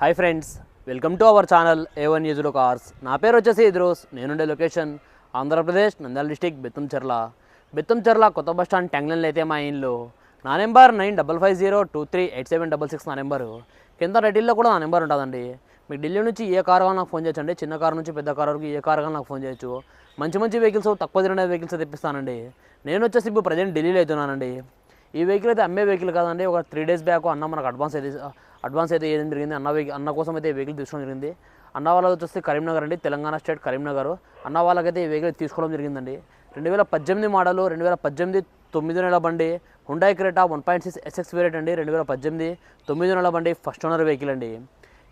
Hi friends welcome to our channel A one యూజ్లో cars నా పేరు వచ్చేసి ఇద్రోస్ నేనుండే లొకేషన్ ఆంధ్రప్రదేశ్ నంద్యాల డిస్టిక్ బెత్తంచెర్ల బెత్తంచెర్ల కొత్త బస్ స్టాండ్ ట్యాంగ్లన్లో అయితే మా ఇంట్లో నా number nine double five zero two three eight seven double six నా నెంబరు కింద రెడ్డిల్లో కూడా నా నెంబర్ ఉంటుందండి. మీకు ఢిల్లీ నుంచి ఏ కార్ నాకు ఫోన్ చేయొచ్చండి. చిన్న కార్ నుంచి పెద్ద కార్ వరకు ఏ కార్ నాకు ఫోన్ చేయొచ్చు. మంచి మంచి వెహికల్స్ తక్కువ తిరిగిన వెహికల్స్ తెప్పిస్తానండి. నేను వచ్చేసి ఇప్పుడు ప్రజెంట్ ఢిల్లీలో అవుతున్నానండి ఈ వెహికల్ అయితే అమ్మే వెహికల్ కాదండి. ఒక త్రీ డేస్ బ్యాక్ అన్న మనకు అడ్వాన్స్ అయితే అడ్వాన్స్ అయితే ఏం జరిగింది? అన్న వెహికల్ అన్న కోసం అయితే వెహికల్ తీసుకోవడం జరిగింది. అన్న వాళ్ళకి వచ్చేసి కరీంనగర్ అండి తెలంగాణ స్టేట్ కరీంనగర్. అన్న వాళ్ళకైతే ఈ వెహికల్ తీసుకోవడం జరిగిందండి. రెండు వేల పద్దెనిమిది మోడలు రెండు వేల పద్దెనిమిది తొమ్మిది నెలల బండి Hyundai Creta one point six SX variant అండి రెండు వేల పద్దెనిమిది తొమ్మిది నెలల బండి ఫస్ట్ ఓనర్ వెహికల్ అండి.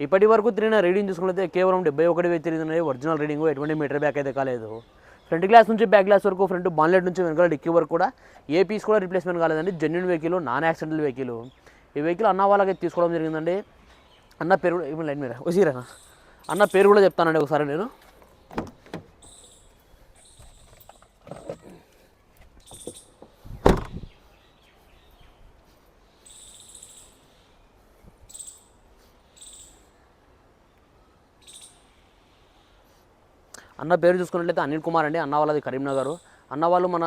ఇప్పటి వరకు తిరిగిన రీడింగ్ చూసుకుంటే కేవలం డెబ్బై ఒకటి వెయ్యి ఒరిజినల్ రీడింగ్ ఎటువంటి మీటర్ బ్యాక్ అయితే కాలేదు. ఫ్రంట్ గ్లాస్ నుంచి బ్యాక్ గ్లాస్ వరకు ఫ్రంట్ బాన్లెట్ నుంచి వెనకాల డిక్కీ వరకు కూడా ఏ పీస్ కూడా రిప్లేస్మెంట్ కాలేదండి. Genuine vehicle non accidental vehicle ఈ వెహికల్ అన్న వాళ్ళకి తీసుకోవడం జరిగిందండి. అన్న పేరు కూడా ఏమి లైన్ మీద. వసీరేనా అన్న పేరు కూడా చెప్తానండి ఒకసారి నేను. అన్న పేరు చూసుకున్నట్లయితే అనిల్ కుమార్ అండి. అన్న వాళ్ళది కరీంనగర్. అన్న వాళ్ళు మన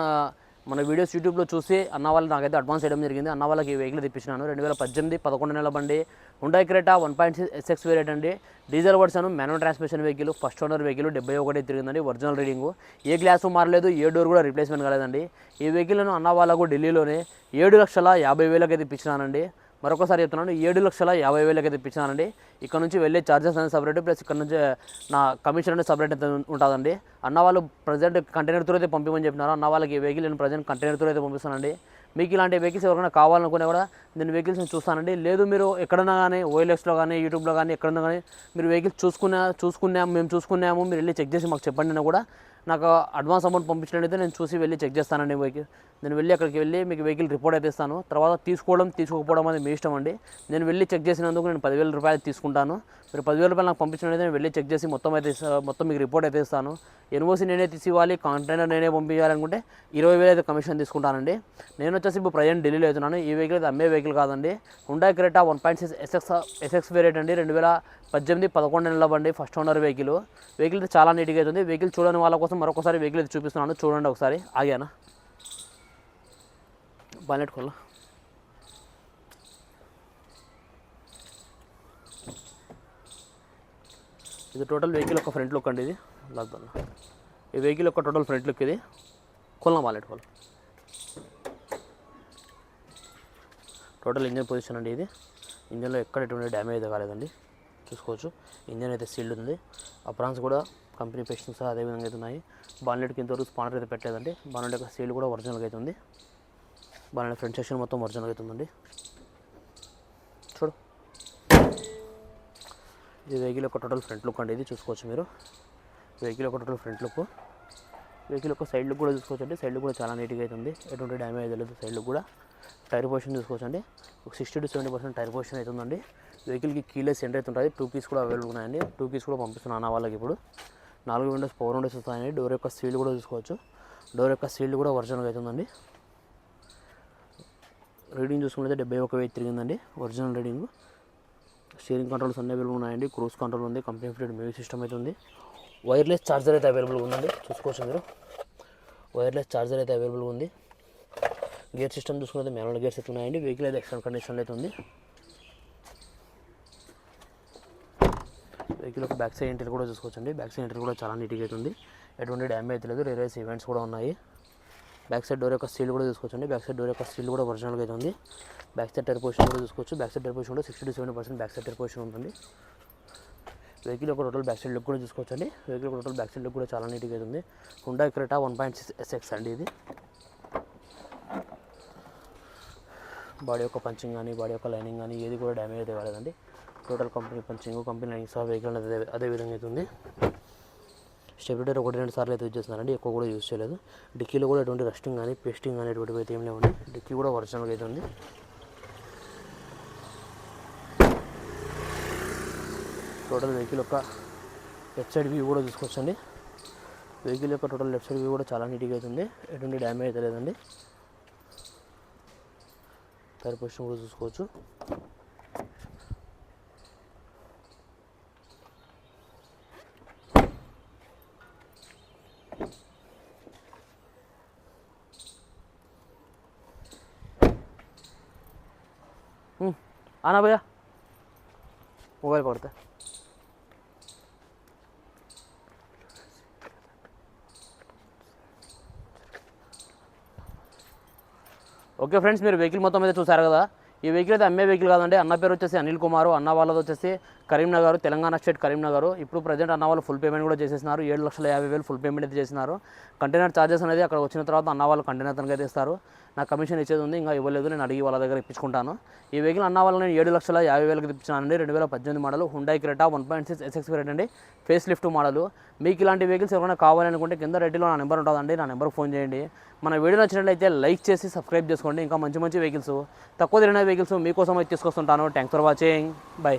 మన వీడియోస్ యూట్యూబ్లో చూసి అన్న వాళ్ళు నాకైతే అడ్వాన్స్ చేయడం జరిగింది. అన్న వాళ్ళకి ఈ వెహికల్ తెప్పించినాను. రెండు వేల పద్దెనిమిది పదకొండు నెలల బండి. Hyundai Creta one point six SX variant అండి. Diesel version manual transmission vehicle first owner vehicle డెబ్బై ఒకటి తిరిగిందండి. ఒరిజినల్ రీడింగ్ ఏ గ్లాసు మారలేదు ఏ డోర్ కూడా రిప్లేస్మెంట్ కాలేదండి. ఈ వెహికల్ను అన్న వాళ్ళకు ఢిల్లీలోనే ఏడు లక్షల యాభై వేలకి తెప్పించినానండి. మరొకసారి చెప్తున్నాను ఏడు లక్షల యాభై వేలకి అయితే తెప్పించానండి ఇక్కడ నుంచి వెళ్ళే ఛార్జెస్ అనేది సపరేట్ ప్లస్ ఇక్కడ నుంచి నా కమిషన్ అనేది సపరేట్ అయితే ఉంటుందండి. అన్న వాళ్ళు ప్రజెంట్ కంటైనర్ త్రూ అయితే పంపించమని చెప్పినారు. అన్న వాళ్ళకి వెహికల్ నేను ప్రజెంట్ కంటైనర్ త్రూ అయితే పంపిస్తానండి. మీకు ఇలాంటి వెహికల్స్ ఎవరికైనా కావాలనుకునే కూడా నేను వెహికల్స్ని చూస్తానండి. లేదు మీరు ఎక్కడన్నా కానీ ఓఎల్ఎక్స్లో కానీ యూట్యూబ్లో కానీ ఎక్కడన్నా కానీ మీరు వెహికల్స్ చూసుకున్నా చూసుకున్నాము మేము చూసుకున్నాము మీరు వెళ్ళి చెక్ చేసి మాకు చెప్పండి అని కూడా నాకు అడ్వాన్స్ అమౌంట్ పంపించినట్టయితే నేను చూసి వెళ్ళి చెక్ చేస్తానండి వెహికల్ నేను వెళ్ళి అక్కడికి వెళ్ళి మీకు వెహికల్ రిపోర్ట్ అయితే ఇస్తాను తర్వాత తీసుకోవడం తీసుకోకపోవడం అనేది మీ ఇష్టం అండి. నేను వెళ్ళి చెక్ చేసినందుకు నేను పదివేల రూపాయలు తీసుకుంటాను. మీరు పదివేల రూపాయలు నాకు పంపించినట్టయితే నేను వెళ్ళి చెక్ చేసి మొత్తం అయితే మొత్తం మీకు రిపోర్ట్ అయితే ఇస్తాను ఎన్ఓసి నేనే తీసి ఇవ్వాలి కంటైనర్ నేనే పంపించాలనుకుంటే ఇరవై వేలు అయితే కమిషన్ తీసుకుంటానండి. నేను వచ్చేసి ఇప్పుడు ప్రజెంట్ ఢిల్లీలో అవుతున్నాను ఈ వెహికల్ అయితే అమ్మే వెహికల్ కాదండి. Hyundai Creta one point six SX SX variant అండి. రెండు వేల పద్దెనిమిది పదకొండు నెలల బండి ఫస్ట్ ఓనర్ వెహికల్ వెహికల్ అయితే చాలా నీట్గా అవుతుంది వెహికల్ చూడని వాళ్ళ కోసం మరొకసారి వెహికల్ అయితే చూపిస్తున్నాను. చూడండి ఒకసారి. ఆగానా? బాలెట్ కొల్ల. ఇది టోటల్ వెహికల్ ఒక ఫ్రంట్ లుక్ అండి ఇది. లాక్డౌన్ ఈ వెహికల్ ఒక టోటల్ ఫ్రంట్ లుక్ ఇది. కొల్లం బాలెట్ కొల్ల. టోటల్ ఇంజన్ పొజిషన్ అండి ఇది. ఇంజన్లో ఎక్కడ ఎటువంటి డ్యామేజ్ కాలేదండి. చూసుకోవచ్చు. ఇంజన్ అయితే సీల్డ్ ఉంది. అప్రాన్స్ కూడా కంపెనీ పెస్టింగ్స్ అదే విధంగా అయితే ఉన్నాయి. బాన్లెట్కి ఇంతవరకు స్పానర్ అయితే పెట్టలేదండి. బాన్లెట్ యొక్క సీల్ కూడా ఒరిజినల్గా అయితే ఉంది. బాన్లెట్ ఫ్రంట్ సెక్షన్ మొత్తం ఒరిజినల్గా అయితే ఉందండి. చూడు. ఇది వెహికల్ యొక్క టోటల్ ఫ్రంట్ లుక్ అండి ఇది. చూసుకోవచ్చు మీరు. వెహికల్ యొక్క టోటల్ ఫ్రంట్ లుక్ వెహికల్ యొక్క సైడ్ లుక్ కూడా చూసుకోవచ్చు అండి సైడ్ లుక్ కూడా చాలా నీట్గా అయితే ఉంది. ఎటువంటి డ్యామేజ్ లేదు సైడ్ లుక్ కూడా. టైర్ పొజిషన్ చూసుకోవచ్చు అండి ఒక sixty to seventy percent tyre position అయితే ఉందండి. వెహికల్కి కీలెస్ ఎంటర్ అవుతుంటుంది టూ కీస్ కూడా అవైలబుల్ ఉన్నాయండి. టూ కీస్ కూడా పంపిస్తున్నాను వాళ్ళకి ఇప్పుడు. నాలుగు విండోస్ పవర్ విండోస్ వస్తాయండి. డోర్ యొక్క సీల్ కూడా చూసుకోవచ్చు. డోర్ యొక్క సీల్ కూడా ఒరిజినల్గా అవుతుందండి రీడింగ్ చూసుకుంటే డెబ్బై ఒక వెయ్యి తిరిగిందండి. Original reading. స్టీరింగ్ కంట్రోల్స్ అన్ని అవైలబుల్ ఉన్నాయండి. క్రూజ్ కంట్రోల్ ఉంది. కంపెనీ ఫిటెడ్ మ్యూజిక్ సిస్టమ్ అయితే ఉంది. వైర్లెస్ ఛార్జర్ అయితే అవైలబుల్ ఉందండి. చూసుకోవచ్చు మీరు. వైర్లెస్ ఛార్జర్ అయితే అవైలబుల్ ఉంది. గేర్ సిస్టమ్ చూసుకుంటే మాన్యువల్ గేర్స్ అయితే ఉన్నాయండి. వెహికల్ అయితే ఎక్సలెంట్ కండిషన్లో అయితే ఉంది. వెహికల్ ఒక బ్యాక్ సైడ్ ఇంటర్ కూడా చూసుకోవచ్చు అండి బ్యాక్ సైడ్ ఇంటర్ కూడా చాలా నీట్గా అయితే ఉంది. ఎటువంటి డ్యామేజ్ అయితే లేదు. రేరేస్ ఈవెంట్స్ కూడా ఉన్నాయి. బ్యాక్ సైడ్ డోర్ యొక్క స్టీల్ కూడా చూసుకోవచ్చు అండి బ్యాక్ సైడ్ డోర్ యొక్క స్టీల్ కూడా ఒరిజినల్గా అయితే ఉంది. బ్యాక్ సైడ్ టైర్ పొజిషన్ కూడా చూసుకోవచ్చు. బ్యాక్ సైడ్ టైర్ పొజిషన్ కూడా sixty to seventy percent back side tyre position ఉంటుంది. వెహికల్ యొక్క టోటల్ బ్యాక్ సైడ్ లుక్ కూడా చూసుకోవచ్చు అండి vehicle total back side look కూడా చాలా నీట్గా అయితే ఉంది. Hyundai Creta one point six SX అండి ఇది. బాడీ యొక్క పంచింగ్ కానీ బాడీ యొక్క లైనింగ్ కానీ ఏది కూడా డ్యామేజ్ అయితే కాలేదండి. Total company punching company lining సహా వెహికల్ అదే అదే విధంగా అయితే ఉంది. స్టెబిలిటర్ ఒకటి రెండు సార్లు అయితే యూజ్ చేస్తున్నారండి. ఎక్కువ కూడా యూజ్ చేయలేదు. డిక్కీలో కూడా ఎటువంటి రస్టింగ్ కానీ పేస్టింగ్ కానీ ఎటువంటివి అయితే ఏం లేవండి. డిక్కీ కూడా ఒరిజినల్గా అయితే ఉంది. టోటల్ వెహికల్ యొక్క లెఫ్ట్ సైడ్ వ్యూ కూడా చూసుకోవచ్చండి. వెహికల్ యొక్క టోటల్ లెఫ్ట్ సైడ్ వ్యూ కూడా చాలా నీట్గా అవుతుంది ఎటువంటి డ్యామేజ్ అయితే లేదండి. టైర్ పొజిషన్ కూడా చూసుకోవచ్చు ఆనా భయ్యా మొబైల్ పడతా ఓకే ఫ్రెండ్స్ మీరు వెహికల్ మొత్తం అయితే చూసారు కదా. ఈ వెహికల్ అయితే అమ్మే వెహికల్ కాదండి. అన్న పేరు వచ్చేసి అనిల్ కుమార్ అన్న వాళ్ళది వచ్చేసి కరీంనగర్ తెలంగాణ స్టేట్ కరీంనగర్. ఇప్పుడు ప్రజెంట్ అన్న వాళ్ళు ఫుల్ పేమెంట్ కూడా చేసేసినారు. ఏడు లక్షల యాభై వేలు ఫుల్ పేమెంట్ అయితే చేసినారు. కంటైనర్ ఛార్జెస్ అనేది అక్కడ వచ్చిన తర్వాత అన్న వాళ్ళు కంటైనర్ తనకైతే ఇస్తారు. నాకు కమిషన్ ఇచ్చేది ఉంది ఇంకా ఇవ్వలేదు నేను అడిగి వాళ్ళ దగ్గర ఇప్పించుకుంటాను. ఈ వెహికల్ అన్న వాళ్ళు నేను ఏడు లక్షల యాభై వేలకు తెప్పించానండి రెండు వేల పద్దెనిమిది model. Hyundai Creta one point six SX variant అండి ఫేస్ లిఫ్ట్ మోడల్. మీకు ఇలాంటి వెహికల్స్ ఎవరైనా కావాలనుకుంటే కింద రెడ్డిలో నా నెంబర్ ఉంటుందండి నా నెంబర్ ఫోన్ చేయండి. మన వీడియో నచ్చినట్లయితే లైక్ చేసి సబ్స్క్రైబ్ చేసుకోండి ఇంకా మంచి మంచి వెహికల్స్ తక్కువ తిరిగిన వెహికల్స్ మీకోసం అయితే తీసుకొస్తుంటాను. Thanks for watching bye